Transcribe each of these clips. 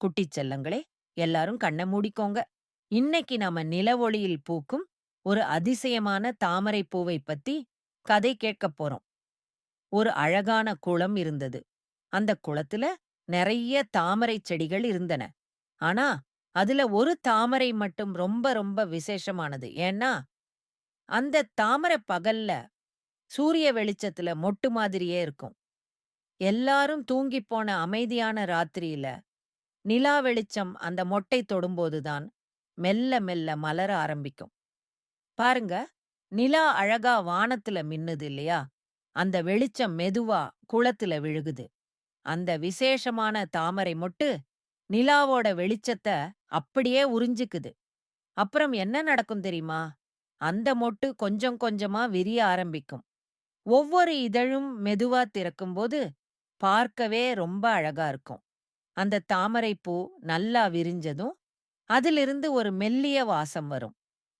குட்டிச் செல்லங்களே எல்லாரும் கண்ண மூடிக்கோங்க. இன்னைக்கு நாம நிலவொளியில் பூக்கும் ஒரு அதிசயமான தாமரை பூவை பத்தி கதை கேட்கப் போறோம். ஒரு அழகான குளம் இருந்தது. அந்த குளத்துல நிறைய தாமரை செடிகள் இருந்தன. ஆனா அதுல ஒரு தாமரை மட்டும் ரொம்ப ரொம்ப விசேஷமானது. ஏன்னா அந்த தாமரை பகல்ல சூரிய வெளிச்சத்துல மொட்டு மாதிரியே இருக்கும். எல்லாரும் தூங்கிப் போன அமைதியான ராத்திரியில நிலா வெளிச்சம் அந்த மொட்டை தொடும்போதுதான் மெல்ல மெல்ல மலர ஆரம்பிக்கும். பாருங்க நிலா அழகா வானத்துல மின்னுது இல்லையா? அந்த வெளிச்சம் மெதுவா குளத்துல விழுகுது. அந்த விசேஷமான தாமரை மொட்டு நிலாவோட வெளிச்சத்த அப்படியே உறிஞ்சுக்குது. அப்புறம் என்ன நடக்கும் தெரியுமா? அந்த மொட்டு கொஞ்சம் கொஞ்சமா விரிய ஆரம்பிக்கும். ஒவ்வொரு இதழும் மெதுவா திறக்கும்போது பார்க்கவே ரொம்ப அழகா இருக்கும். அந்த தாமரைப்பூ பூ நல்லா விரிஞ்சதும் அதிலிருந்து ஒரு மெல்லிய வாசம் வரும்.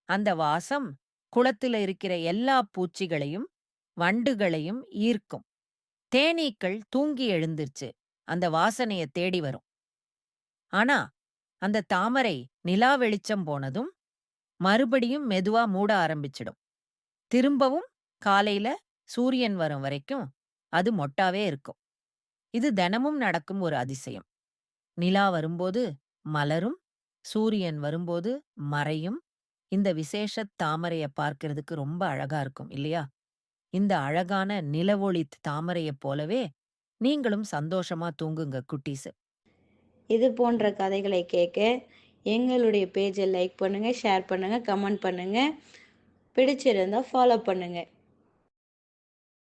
அந்த வாசம் குளத்துல இருக்கிற எல்லா பூச்சிகளையும் வண்டுகளையும் ஈர்க்கும். தேனீக்கள் தூங்கி எழுந்திருச்சு. அந்த வாசனைய தேடி வரும். ஆனா அந்த தாமரை நிலா வெளிச்சம் போனதும் மறுபடியும் மெதுவா மூட ஆரம்பிச்சிடும். திரும்பவும் காலையில சூரியன் வரும் வரைக்கும் அது மொட்டாவே இருக்கும். இது தினமும் நடக்கும் ஒரு அதிசயம். நிலா வரும்போது மலரும் சூரியன் வரும்போது மறையும். இந்த விசேஷ தாமரைய பார்க்கிறதுக்கு ரொம்ப அழகா இருக்கும் இல்லையா? இந்த அழகான நிலவொளி தாமரையைப் போலவே நீங்களும் சந்தோஷமா தூங்குங்க குட்டீஸ். இது போன்ற கதைகளை கேட்க எங்களுடைய பேஜை லைக் பண்ணுங்கள் ஷேர் பண்ணுங்கள் கமெண்ட் பண்ணுங்கள் பிடிச்சிருந்தா ஃபாலோ பண்ணுங்கள்